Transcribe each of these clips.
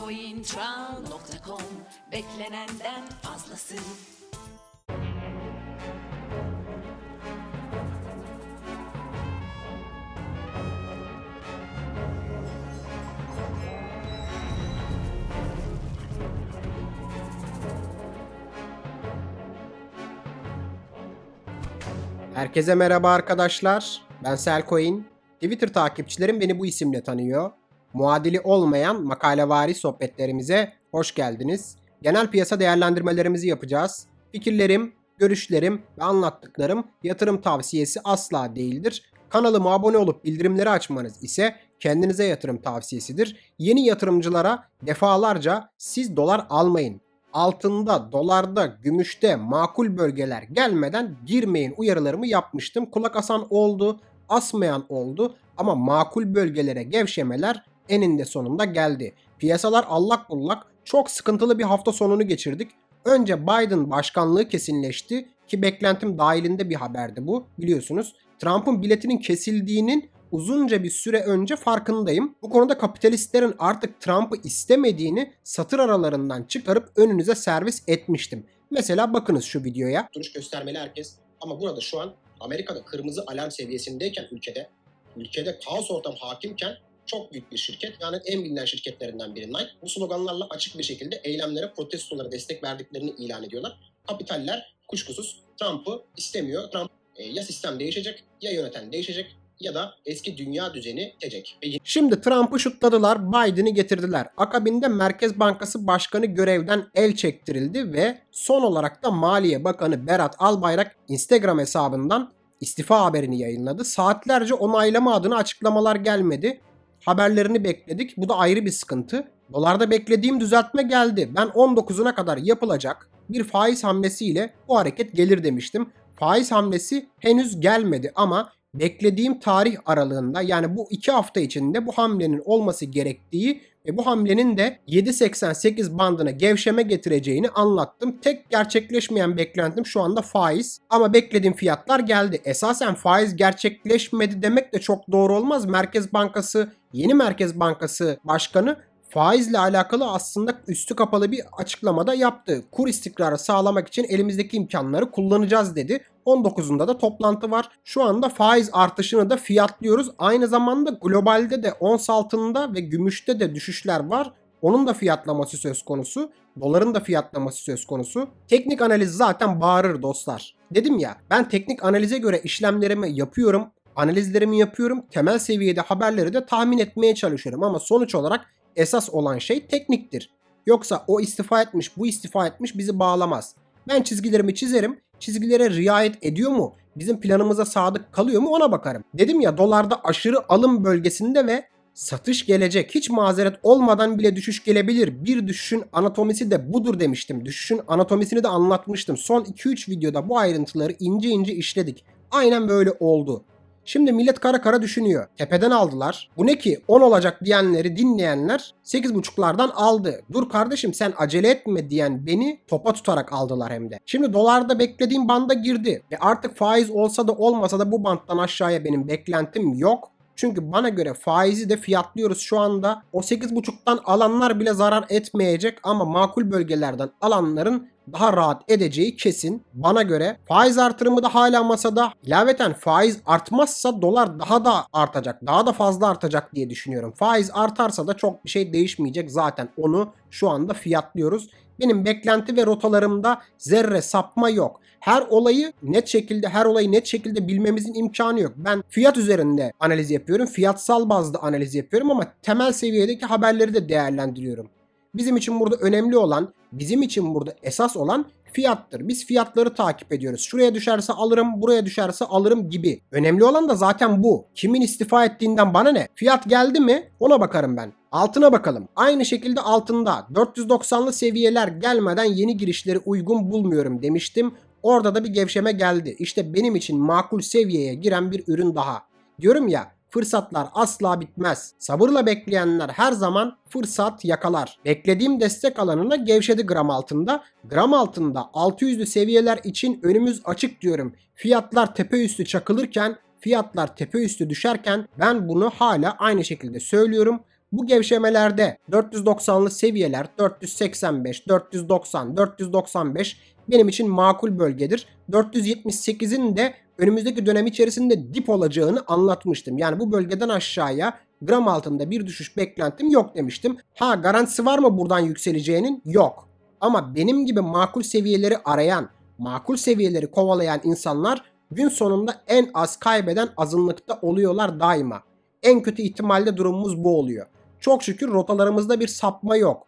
Cointral.com Beklenenden fazlası Herkese merhaba arkadaşlar. Ben Selcoin. Twitter takipçilerim beni bu isimle tanıyor. Muadili olmayan makalevari sohbetlerimize hoş geldiniz. Genel piyasa değerlendirmelerimizi yapacağız. Fikirlerim, görüşlerim ve anlattıklarım yatırım tavsiyesi asla değildir. Kanalıma abone olup bildirimleri açmanız ise kendinize yatırım tavsiyesidir. Yeni yatırımcılara defalarca siz dolar almayın. Altında, dolarda, gümüşte makul bölgeler gelmeden girmeyin uyarılarımı yapmıştım. Kulak asan oldu, asmayan oldu ama makul bölgelere gevşemeler eninde sonunda geldi. Piyasalar allak bullak çok sıkıntılı bir hafta sonunu geçirdik. Önce Biden başkanlığı kesinleşti ki beklentim dahilinde bir haberdi bu biliyorsunuz. Trump'ın biletinin kesildiğinin uzunca bir süre önce farkındayım. Bu konuda kapitalistlerin artık Trump'ı istemediğini satır aralarından çıkarıp önünüze servis etmiştim. Mesela bakınız şu videoya. Duruş göstermeli herkes ama burada şu an Amerika'da kırmızı alarm seviyesindeyken ülkede, ülkede kaos ortam hakimken çok büyük bir şirket yani en bilinen şirketlerinden biri Nike bu sloganlarla açık bir şekilde eylemlere, protestolara destek verdiklerini ilan ediyorlar. Kapitaller kuşkusuz Trump'ı istemiyor. Trump e, ya sistem değişecek ya yöneten değişecek ya da eski dünya düzeni bitecek. Şimdi Trump'ı şutladılar, Biden'ı getirdiler. Akabinde Merkez Bankası Başkanı görevden el çektirildi ve son olarak da Maliye Bakanı Berat Albayrak Instagram hesabından istifa haberini yayınladı. Saatlerce onaylama adına açıklamalar gelmedi. Haberlerini bekledik. Bu da ayrı bir sıkıntı. Dolarda beklediğim düzeltme geldi. Ben 19'una kadar yapılacak bir faiz hamlesiyle bu hareket gelir demiştim. Faiz hamlesi henüz gelmedi ama beklediğim tarih aralığında yani bu iki hafta içinde bu hamlenin olması gerektiği ve bu hamlenin de 7.88 bandına gevşeme getireceğini anlattım. Tek gerçekleşmeyen beklentim şu anda faiz ama beklediğim fiyatlar geldi. Esasen faiz gerçekleşmedi demek de çok doğru olmaz. Merkez Bankası, yeni Merkez Bankası Başkanı faizle alakalı aslında üstü kapalı bir açıklamada yaptı. Kur istikrarı sağlamak için elimizdeki imkanları kullanacağız dedi. 19'unda da toplantı var. Şu anda faiz artışını da fiyatlıyoruz. Aynı zamanda globalde de ons altında ve gümüşte de düşüşler var. Onun da fiyatlaması söz konusu. Doların da fiyatlaması söz konusu. Teknik analiz zaten bağırır dostlar. Dedim ya ben teknik analize göre işlemlerimi yapıyorum. Analizlerimi yapıyorum. Temel seviyede haberleri de tahmin etmeye çalışıyorum. Ama sonuç olarak esas olan şey tekniktir. Yoksa o istifa etmiş, bu istifa etmiş bizi bağlamaz. Ben çizgilerimi çizerim. Çizgilere riayet ediyor mu? Bizim planımıza sadık kalıyor mu ona bakarım. Dedim ya dolarda aşırı alım bölgesinde ve satış gelecek. Hiç mazeret olmadan bile düşüş gelebilir. Bir düşüşün anatomisi de budur demiştim. Düşüşün anatomisini de anlatmıştım. Son 2-3 videoda bu ayrıntıları ince ince işledik. Aynen böyle oldu. Şimdi millet kara kara düşünüyor. Tepeden aldılar. Bu ne ki 10 olacak diyenleri dinleyenler 8.5'lardan aldı. Dur kardeşim sen acele etme diyen beni topa tutarak aldılar hem de. Şimdi dolarda beklediğim banda girdi. Ve artık faiz olsa da olmasa da bu banttan aşağıya benim beklentim yok. Çünkü bana göre faizi de fiyatlıyoruz şu anda. O 8.5'tan alanlar bile zarar etmeyecek ama makul bölgelerden alanların daha rahat edeceği kesin. Bana göre faiz artırımı da hala masada. İlaveten faiz artmazsa dolar daha da artacak. Daha da fazla artacak diye düşünüyorum. Faiz artarsa da çok bir şey değişmeyecek zaten. Onu şu anda fiyatlıyoruz. Benim beklenti ve rotalarımda zerre sapma yok. Her olayı net şekilde her olayı net şekilde bilmemizin imkanı yok. Ben fiyat üzerinde analiz yapıyorum. Fiyatsal bazda analiz yapıyorum ama temel seviyedeki haberleri de değerlendiriyorum. Bizim için burada önemli olan, bizim için burada esas olan fiyattır. Biz fiyatları takip ediyoruz. Şuraya düşerse alırım, buraya düşerse alırım gibi. Önemli olan da zaten bu. Kimin istifa ettiğinden bana ne? Fiyat geldi mi? Ona bakarım ben. Altına bakalım. Aynı şekilde altında 490'lı seviyeler gelmeden yeni girişleri uygun bulmuyorum demiştim. Orada da bir gevşeme geldi. İşte benim için makul seviyeye giren bir ürün daha. Diyorum ya Fırsatlar asla bitmez. Sabırla bekleyenler her zaman fırsat yakalar. Beklediğim destek alanına gevşedi gram altında. Gram altında 600'lü seviyeler için önümüz açık diyorum. Fiyatlar tepe üstü çakılırken fiyatlar tepe üstü düşerken ben bunu hala aynı şekilde söylüyorum. Bu gevşemelerde 490'lı seviyeler 485, 490, 495 benim için makul bölgedir. 478'in de önümüzdeki dönem içerisinde dip olacağını anlatmıştım. Yani bu bölgeden aşağıya gram altında bir düşüş beklentim yok demiştim. Ha garantisi var mı buradan yükseleceğinin? Yok. Ama benim gibi makul seviyeleri arayan, makul seviyeleri kovalayan insanlar gün sonunda en az kaybeden azınlıkta oluyorlar daima. En kötü ihtimalle durumumuz bu oluyor. Çok şükür rotalarımızda bir sapma yok.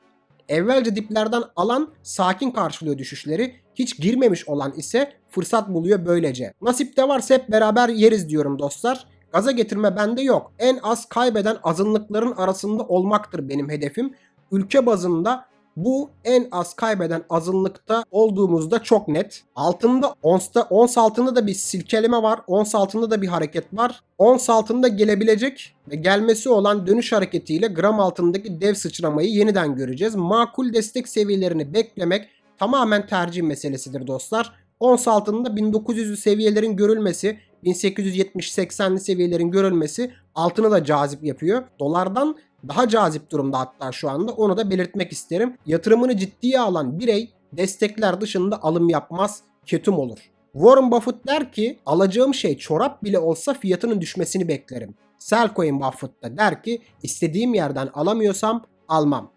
Evvelce diplerden alan sakin karşılıyor düşüşleri. Hiç girmemiş olan ise fırsat buluyor böylece. Nasip de varsa hep beraber yeriz diyorum dostlar. Gaza getirme bende yok. En az kaybeden azınlıkların arasında olmaktır benim hedefim. Ülke bazında bu en az kaybeden azınlıkta olduğumuzda çok net. Altında onsta, ons altında da bir silkeleme var. Ons altında da bir hareket var. Ons altında gelebilecek ve gelmesi olan dönüş hareketiyle gram altındaki dev sıçramayı yeniden göreceğiz. Makul destek seviyelerini beklemek tamamen tercih meselesidir dostlar. Ons altında 1900'lü seviyelerin görülmesi, 1870-80'li seviyelerin görülmesi altını da cazip yapıyor. Dolardan daha cazip durumda hatta şu anda onu da belirtmek isterim. Yatırımını ciddiye alan birey destekler dışında alım yapmaz, ketum olur. Warren Buffett der ki alacağım şey çorap bile olsa fiyatının düşmesini beklerim. Selcoin Buffett da der ki istediğim yerden alamıyorsam almam.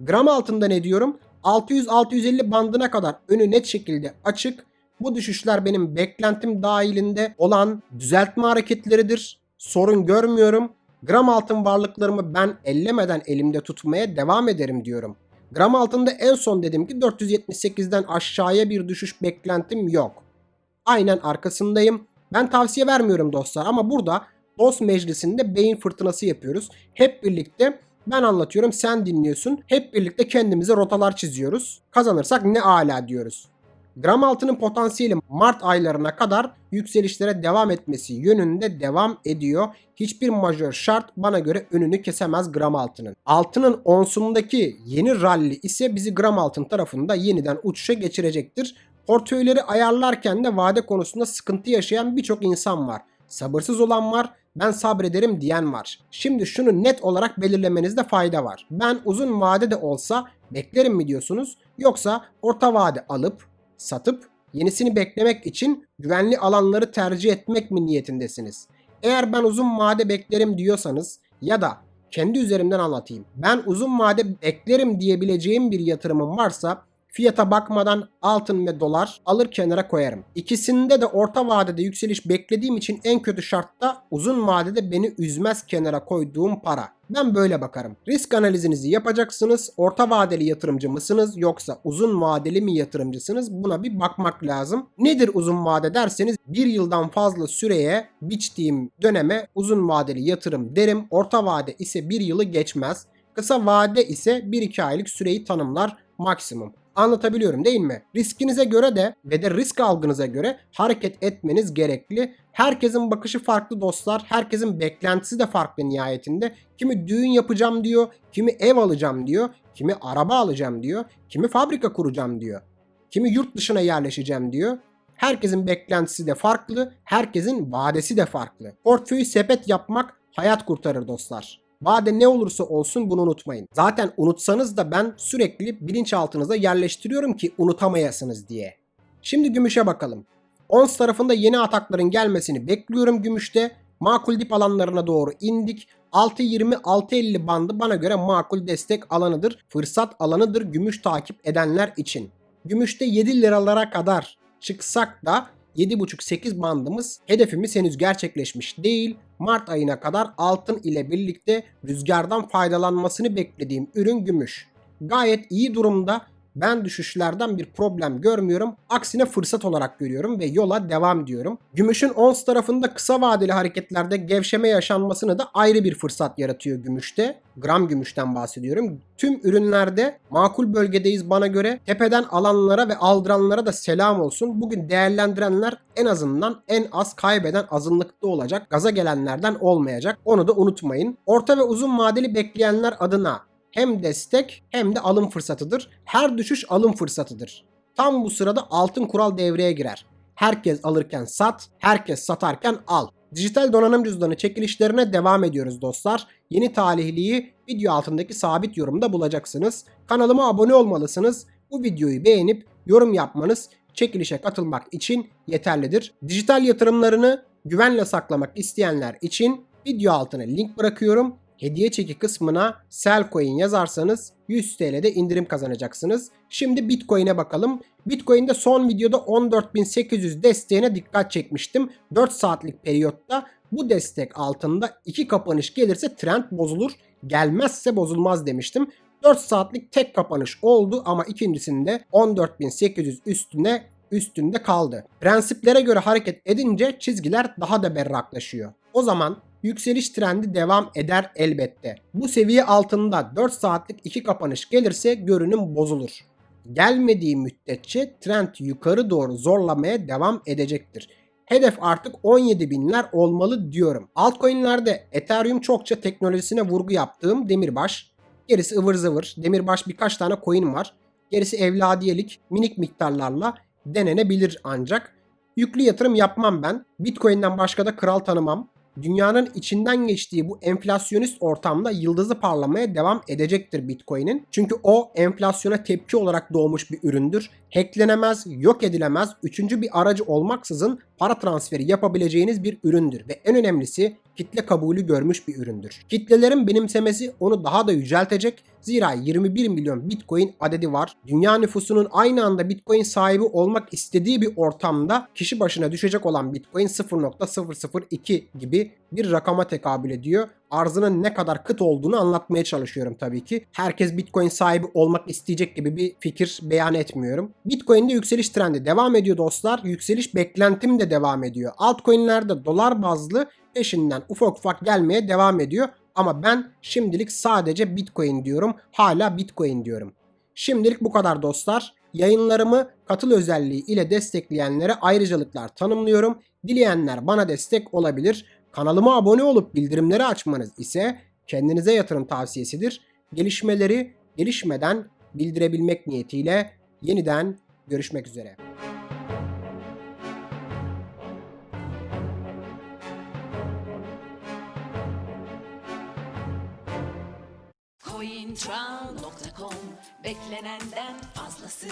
Gram altında ne diyorum? 600-650 bandına kadar önü net şekilde açık. Bu düşüşler benim beklentim dahilinde olan düzeltme hareketleridir. Sorun görmüyorum. Gram altın varlıklarımı ben ellemeden elimde tutmaya devam ederim diyorum. Gram altında en son dedim ki 478'den aşağıya bir düşüş beklentim yok. Aynen arkasındayım. Ben tavsiye vermiyorum dostlar ama burada dost meclisinde beyin fırtınası yapıyoruz. Hep birlikte ben anlatıyorum sen dinliyorsun. Hep birlikte kendimize rotalar çiziyoruz. Kazanırsak ne ala diyoruz. Gram altının potansiyeli Mart aylarına kadar yükselişlere devam etmesi yönünde devam ediyor. Hiçbir majör şart bana göre önünü kesemez gram altının. Altının onsundaki yeni rally ise bizi gram altın tarafında yeniden uçuşa geçirecektir. Portföyleri ayarlarken de vade konusunda sıkıntı yaşayan birçok insan var. Sabırsız olan var, ben sabrederim diyen var. Şimdi şunu net olarak belirlemenizde fayda var. Ben uzun vade de olsa beklerim mi diyorsunuz? Yoksa orta vade alıp satıp yenisini beklemek için güvenli alanları tercih etmek mi niyetindesiniz? Eğer ben uzun vade beklerim diyorsanız ya da kendi üzerimden anlatayım. Ben uzun vade beklerim diyebileceğim bir yatırımım varsa fiyata bakmadan altın ve dolar alır kenara koyarım. İkisinde de orta vadede yükseliş beklediğim için en kötü şartta uzun vadede beni üzmez kenara koyduğum para. Ben böyle bakarım. Risk analizinizi yapacaksınız. Orta vadeli yatırımcı mısınız yoksa uzun vadeli mi yatırımcısınız? Buna bir bakmak lazım. Nedir uzun vade derseniz bir yıldan fazla süreye biçtiğim döneme uzun vadeli yatırım derim. Orta vade ise bir yılı geçmez. Kısa vade ise 1-2 aylık süreyi tanımlar maksimum. Anlatabiliyorum değil mi? Riskinize göre de ve de risk algınıza göre hareket etmeniz gerekli. Herkesin bakışı farklı dostlar. Herkesin beklentisi de farklı nihayetinde. Kimi düğün yapacağım diyor, kimi ev alacağım diyor, kimi araba alacağım diyor, kimi fabrika kuracağım diyor. Kimi yurt dışına yerleşeceğim diyor. Herkesin beklentisi de farklı, herkesin vadesi de farklı. Portföyü sepet yapmak hayat kurtarır dostlar. Vade ne olursa olsun bunu unutmayın. Zaten unutsanız da ben sürekli bilinçaltınıza yerleştiriyorum ki unutamayasınız diye. Şimdi gümüşe bakalım. Ons tarafında yeni atakların gelmesini bekliyorum gümüşte. Makul dip alanlarına doğru indik. 6.20-6.50 bandı bana göre makul destek alanıdır. Fırsat alanıdır gümüş takip edenler için. Gümüşte 7 liralara kadar çıksak da 7.5-8 bandımız hedefimiz henüz gerçekleşmiş değil. Mart ayına kadar altın ile birlikte rüzgardan faydalanmasını beklediğim ürün gümüş. Gayet iyi durumda. Ben düşüşlerden bir problem görmüyorum. Aksine fırsat olarak görüyorum ve yola devam diyorum. Gümüşün ons tarafında kısa vadeli hareketlerde gevşeme yaşanmasını da ayrı bir fırsat yaratıyor gümüşte. Gram gümüşten bahsediyorum. Tüm ürünlerde makul bölgedeyiz bana göre. Tepeden alanlara ve aldıranlara da selam olsun. Bugün değerlendirenler en azından en az kaybeden azınlıkta olacak. Gaza gelenlerden olmayacak. Onu da unutmayın. Orta ve uzun vadeli bekleyenler adına hem destek hem de alım fırsatıdır. Her düşüş alım fırsatıdır. Tam bu sırada altın kural devreye girer. Herkes alırken sat, herkes satarken al. Dijital donanım cüzdanı çekilişlerine devam ediyoruz dostlar. Yeni talihliyi video altındaki sabit yorumda bulacaksınız. Kanalıma abone olmalısınız. Bu videoyu beğenip yorum yapmanız çekilişe katılmak için yeterlidir. Dijital yatırımlarını güvenle saklamak isteyenler için video altına link bırakıyorum. Hediye çeki kısmına Selcoin yazarsanız 100 TL'de indirim kazanacaksınız. Şimdi Bitcoin'e bakalım. Bitcoin'de son videoda 14.800 desteğine dikkat çekmiştim. 4 saatlik periyotta bu destek altında iki kapanış gelirse trend bozulur. Gelmezse bozulmaz demiştim. 4 saatlik tek kapanış oldu ama ikincisinde 14.800 üstüne üstünde kaldı. Prensiplere göre hareket edince çizgiler daha da berraklaşıyor. O zaman yükseliş trendi devam eder elbette. Bu seviye altında 4 saatlik iki kapanış gelirse görünüm bozulur. Gelmediği müddetçe trend yukarı doğru zorlamaya devam edecektir. Hedef artık 17 binler olmalı diyorum. Altcoin'lerde Ethereum çokça teknolojisine vurgu yaptığım demirbaş. Gerisi ıvır zıvır. Demirbaş birkaç tane coin var. Gerisi evladiyelik minik miktarlarla denenebilir ancak. Yüklü yatırım yapmam ben. Bitcoin'den başka da kral tanımam. Dünyanın içinden geçtiği bu enflasyonist ortamda yıldızı parlamaya devam edecektir Bitcoin'in. Çünkü o enflasyona tepki olarak doğmuş bir üründür. Hacklenemez, yok edilemez, üçüncü bir aracı olmaksızın para transferi yapabileceğiniz bir üründür. Ve en önemlisi kitle kabulü görmüş bir üründür. Kitlelerin benimsemesi onu daha da yüceltecek. Zira 21 milyon Bitcoin adedi var. Dünya nüfusunun aynı anda Bitcoin sahibi olmak istediği bir ortamda kişi başına düşecek olan Bitcoin 0.002 gibi bir rakama tekabül ediyor. Arzının ne kadar kıt olduğunu anlatmaya çalışıyorum tabii ki. Herkes Bitcoin sahibi olmak isteyecek gibi bir fikir beyan etmiyorum. Bitcoin'de yükseliş trendi devam ediyor dostlar. Yükseliş beklentim de devam ediyor. Altcoin'lerde dolar bazlı peşinden ufak ufak gelmeye devam ediyor. Ama ben şimdilik sadece Bitcoin diyorum. Hala Bitcoin diyorum. Şimdilik bu kadar dostlar. Yayınlarımı katıl özelliği ile destekleyenlere ayrıcalıklar tanımlıyorum. Dileyenler bana destek olabilir. Kanalıma abone olup bildirimleri açmanız ise kendinize yatırım tavsiyesidir. Gelişmeleri gelişmeden bildirebilmek niyetiyle yeniden görüşmek üzere. CoinTran.com beklenenden fazlası